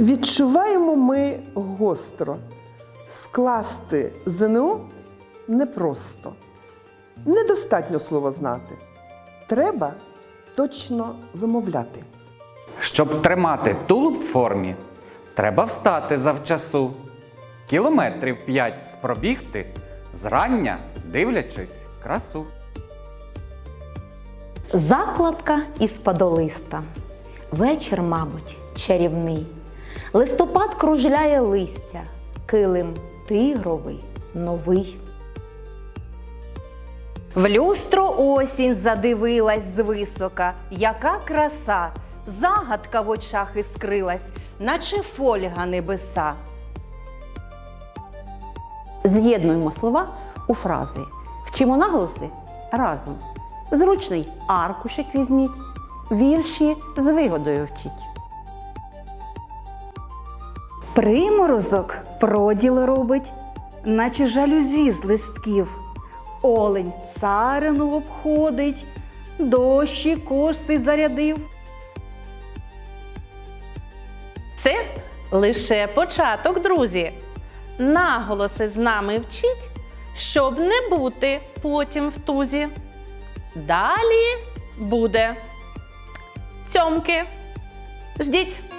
Відчуваємо ми гостро. Скласти ЗНО непросто. Недостатньо слова знати. Треба точно вимовляти. Щоб тримати тулуб в формі, треба встати завчасу. Кілометрів п'ять спробігти, зрання дивлячись красу. Закладка із падолиста. Вечір, мабуть, чарівний. Листопад кружляє листя, килим тигровий, новий. В люстро осінь задивилась звисока, яка краса, загадка в очах іскрилась, наче фольга небеса. З'єднуємо слова у фрази. Вчимо наголоси разом. Зручний аркушик візьміть, вірші з вигодою вчіть. Приморозок проділ робить, наче жалюзі з листків. Олень царину обходить, дощі коси зарядив. Це лише початок, друзі. Наголоси з нами вчіть, щоб не бути потім в тузі. Далі буде цьомки. Ждіть.